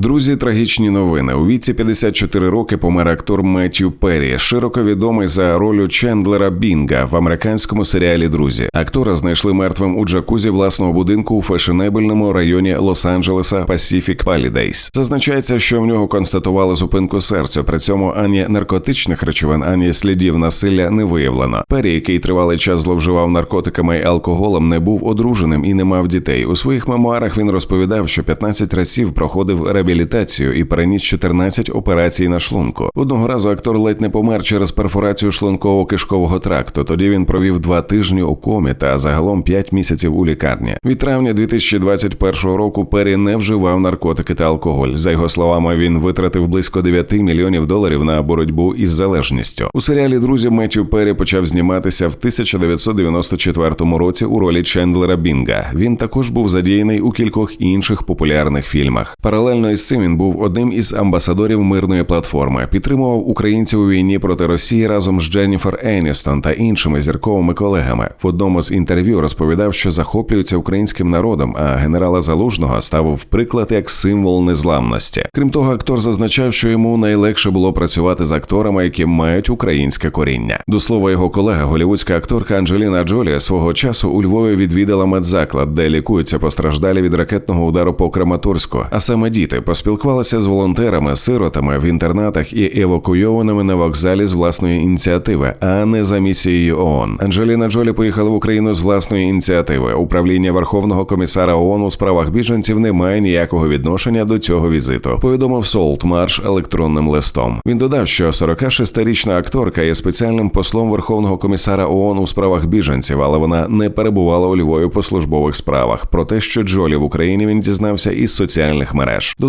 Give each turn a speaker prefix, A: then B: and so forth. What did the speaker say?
A: Друзі, трагічні новини. У віці 54 роки помер актор Меттью Перрі, широко відомий за ролю Чендлера Бінга в американському серіалі Друзі. Актора знайшли мертвим у джакузі власного будинку у фешенебельному районі Лос-Анджелеса Pacific Palisades. Зазначається, що в нього констатували зупинку серця. При цьому ані наркотичних речовин, ані слідів насилля не виявлено. Перрі, який тривалий час зловживав наркотиками і алкоголем, не був одруженим і не мав дітей. У своїх мемуарах він розповідав, що 15 разів проходив реабілітацію і переніс 14 операцій на шлунку. Одного разу актор ледь не помер через перфорацію шлунково-кишкового тракту. Тоді він провів два тижні у комі та загалом 5 місяців у лікарні. Від травня 2021 року Перрі не вживав наркотики та алкоголь. За його словами, він витратив близько 9 мільйонів доларів на боротьбу із залежністю. У серіалі Друзі Меттю Перрі почав зніматися в 1994 році у ролі Чендлера Бінга. Він також був задіяний у кількох інших популярних фільмах. Паралельно із цим він був одним із амбасадорів мирної платформи, підтримував українців у війні проти Росії разом з Дженніфер Еністон та іншими зірковими колегами. В одному з інтерв'ю розповідав, що захоплюється українським народом, а генерала Залужного ставив приклад як символ незламності. Крім того, актор зазначав, що йому найлегше було працювати з акторами, які мають українське коріння. До слова, його колега, голівудська акторка Анджеліна Джолі свого часу у Львові відвідала медзаклад, де лікуються постраждалі від ракетного удару по Краматорську. А саме діти поспілкувалися з волонтерами, сиротами в інтернатах і евакуйованими на вокзалі з власної ініціативи, а не за місією ООН. Анджеліна Джолі поїхала в Україну з власної ініціативи. Управління Верховного комісара ООН у справах біженців не має ніякого відношення до цього візиту. Повідомив Солт Марш електронним листом. Він додав, що 46-річна акторка є спеціальним послом Верховного комісара ООН у справах біженців, але вона не перебувала у Львові по службових справах. Про те, що Джолі в Україні він дізнався із соціальних мереж. До